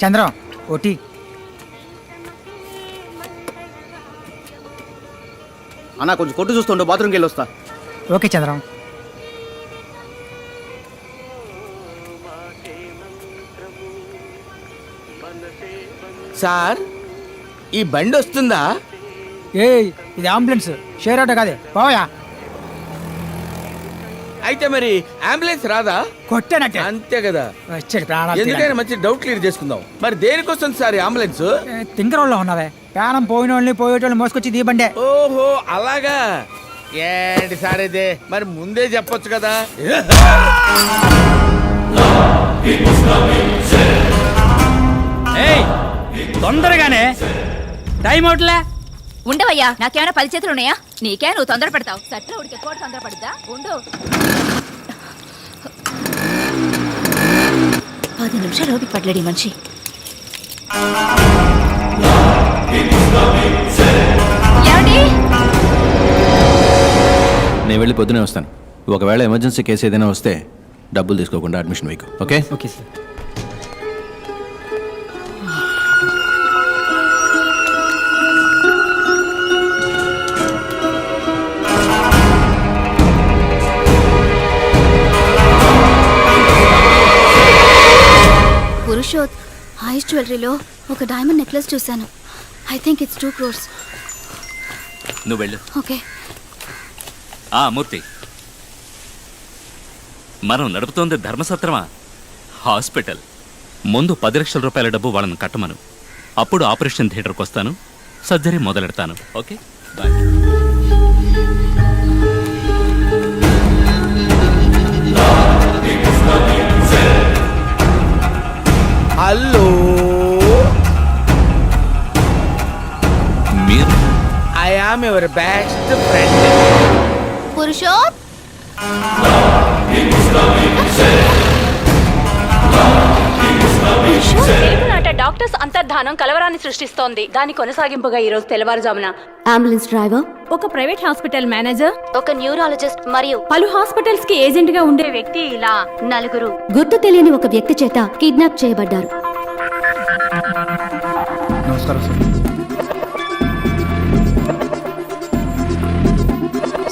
Chandram OT. అన్న కొంచెం కొట్టు చూస్తుండో బాత్రూమ్కి వెళ్ళి వస్తా. ఓకే చంద్రం. సార్ ఈ బండి వస్తుందా? ఏ ఇది అంబులెన్స్ షేర్ ఆటో కాదే. పోయా అయితే మరి అంబులెన్స్ రాదా? కొట్టేనట్టే. అంతే కదా. వచ్చాడు ప్రాణాలు ఎందుకైనా మంచి డౌట్ క్లియర్ చేసుకుందాం. మరి దేనికి వస్తుంది సార్ అంబులెన్స్? తింకరోళ్ళలో ఉన్నావే. ప్రాణం పోయిన వాళ్ళని పోయేటోళ్ళని మోసుకొచ్చి దీ బండే ఓహో అలాగా? ఏంటి సార్ ఇదే? మరి ముందే చెప్పొచ్చు కదా. ఏయ్ తొందరగానే. టైం అవుట్లే. ఉండవయ్యా నాకేమైనా పది చేతులు ఉన్నాయా? నీకే నువ్వు తొందర పెడతావు సట్ల ఉడికి ఎక్కువ తొందర పడుద్దా ఉండు. పది నిమిషాలు ఓపిక పడలేడు మనిషి. నేను వెళ్ళి పొద్దునే వస్తాను. ఒకవేళ ఎమర్జెన్సీ కేసు ఏదైనా వస్తే డబ్బులు తీసుకోకుండా అడ్మిషన్ మీకు ఓకే? Okay sir. ఐస్ జ్యువెలరీలో ఒక డైమండ్ నెక్లెస్ చూశాను. I think it's two crores నువ్వు వెళ్ళు. ఓకే ఆ మూర్తి. మనం నడుపుతోంది ధర్మసత్రమా? హాస్పిటల్ ముందు పది లక్షల రూపాయల డబ్బు వాళ్ళని కట్టమను. అప్పుడు ఆపరేషన్ థియేటర్కి వస్తాను surgery మొదలెడతాను. Okay bye best friend. పురుషోత్? నాట డాక్టర్స్ అంతర్ధానం కలవరాన్ని సృష్టిస్తోంది. దాని కొనసాగింపుగా ఈ రోజు తెల్లవారుజామున. అంబులెన్స్ డ్రైవర్ ఒక ప్రైవేట్ హాస్పిటల్ మేనేజర్? ఒక న్యూరాలజిస్ట్ మరియు పలు హాస్పిటల్స్కి ఏజెంట్గా ఉండే వ్యక్తి ఇలా. నలుగురు. గుర్తు తెలియని ఒక వ్యక్తి చేత కిడ్నాప్ చేయబడ్డారు. నమస్కారం సార్.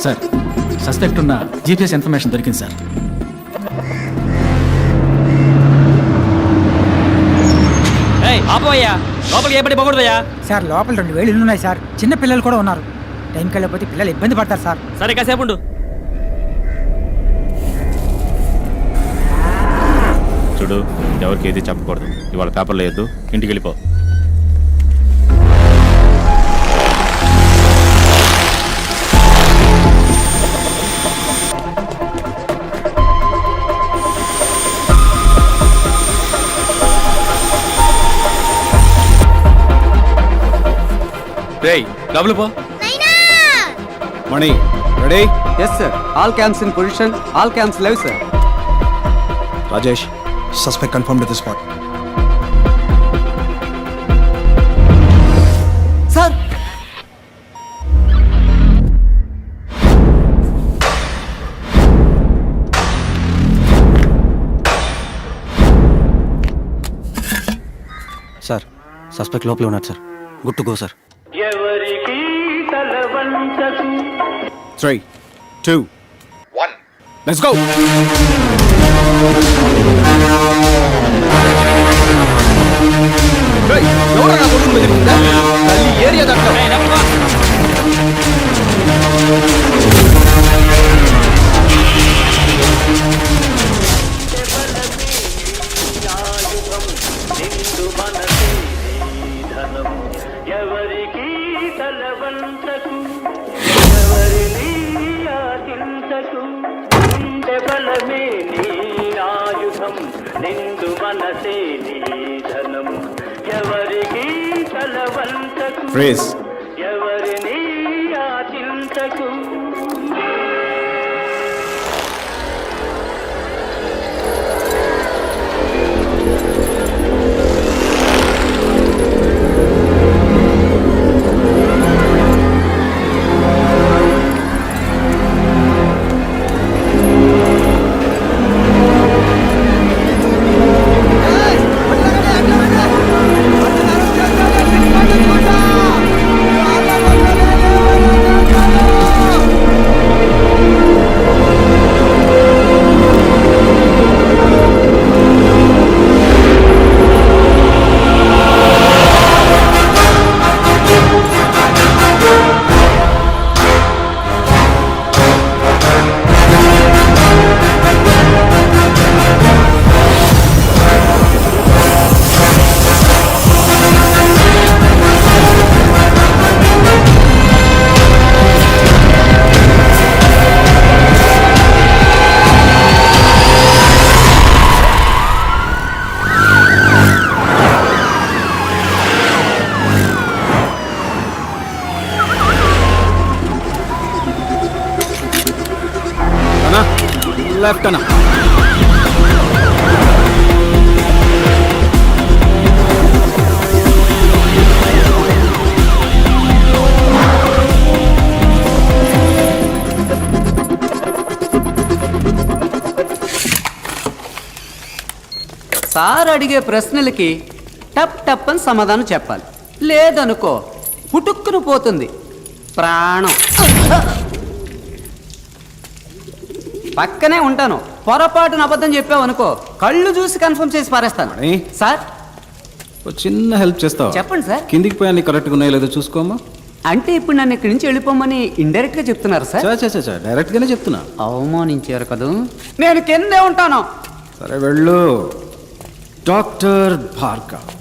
సార్ సస్పెక్ట్ ఉన్న జీపీఎస్ ఇన్ఫర్మేషన్ దొరికింది సార్. ఆపోయ్యా లోపలికి ఏ పడి పోకూడదయ్యా. సార్ లోపల రెండు వేలు ఇల్లు ఉన్నాయి సార్. చిన్న పిల్లలు కూడా ఉన్నారు. టైంకి వెళ్ళకపోతే పిల్లలు ఇబ్బంది పడతారు సార్. సరే కాసేపు ఉండు. చూడు ఎవరికి ఏది చెప్పకూడదు. ఇవాళ పేపర్లో వేయద్దు. ఇంటికి వెళ్ళిపో. రేయ్ డబ్బులు పో Mani ready yes sir all camps in position all camps live sir Rajesh suspect confirm to the spot sir sir suspect లోపల ఉన్నారు sir good to go sir three two one let's go area దాంట్లో నిండు మనసే నీ ఎవరికి తలవంతకు left అన్న sir అడిగే ప్రశ్నలకి టప్ టప్ అని సమాధానం చెప్పాలి. లేదనుకో పుటుక్కును పోతుంది. ప్రాణం. పక్కనే ఉంటాను. పొరపాటున అబద్ధం చెప్పావు అనుకో కళ్ళు చూసి కన్ఫర్మ్ చేసి పారేస్తాను. మణి. సార్? ఓ చిన్న హెల్ప్ చేస్తావా? చెప్పండి సార్. కిందికి పోయి కరెక్ట్గా ఉన్నాయో లేదో చూసుకోమ్మా. అంటే ఇప్పుడు నన్ను ఇక్కడి నుంచి వెళ్ళిపోమని ఇండైరెక్ట్గా చెప్తున్నారు సార్. చా చా చా, చా డైరెక్ట్గానే చెప్తున్నా. అవమానించారు కదూ? నేను కిందే ఉంటాను. సరే వెళ్ళు. డాక్టర్ భార్గవ్.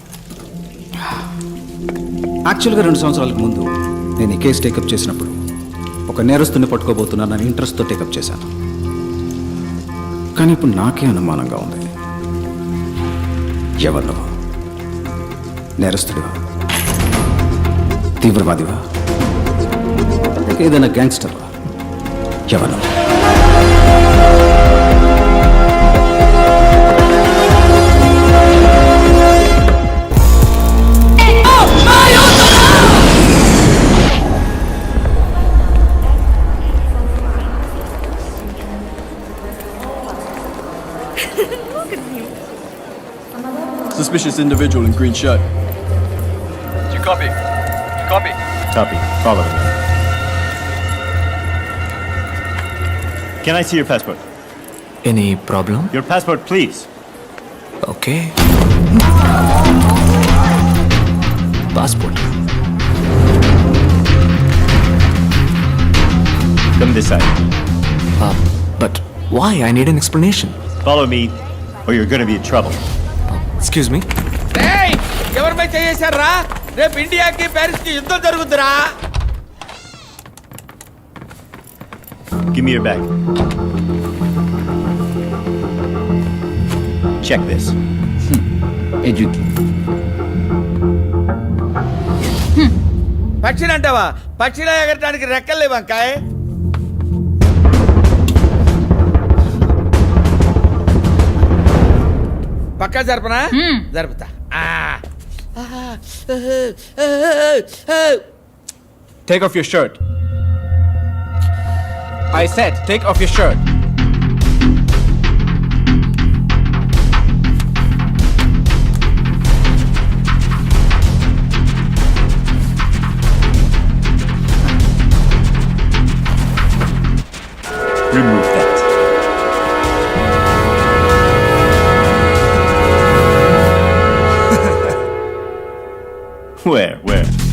యాక్చువల్గా రెండు సంవత్సరాలకు ముందు నేను ఈ కేసు టేకప్ చేసినప్పుడు ఒక నేరస్తుని పట్టుకోబోతున్నానని ఇంట్రెస్ట్తో టేకప్ చేశాను. కానీ ఇప్పుడు నాకే అనుమానంగా ఉంది. ఎవరు నేరస్తుడివా? తీవ్రవాదివా? ఏదైనా గ్యాంగ్స్టర్వా? ఎవరు Look at him. Suspicious individual in green shirt. Do you copy? Do you copy? Copy. Follow me. Can I see your passport? Any problem? Your passport, please. Okay. Passport. Come this side. Uh, but why? I need an explanation. Follow me. Or you're going to be in trouble. Excuse me ఏయ్! ఎవరిపై చేశారా రేపు ఇండియాకి ప్యారిస్కి యుద్ధం జరుగుతురా Give me your bag. Check this. పక్షిని అంటావా పక్షిలా ఎగరటానికి రెక్కలు లేవు పక్కా జరపనా జరుపుతా ఆ. Take off your shirt. I said, take off your shirt. Where? Where?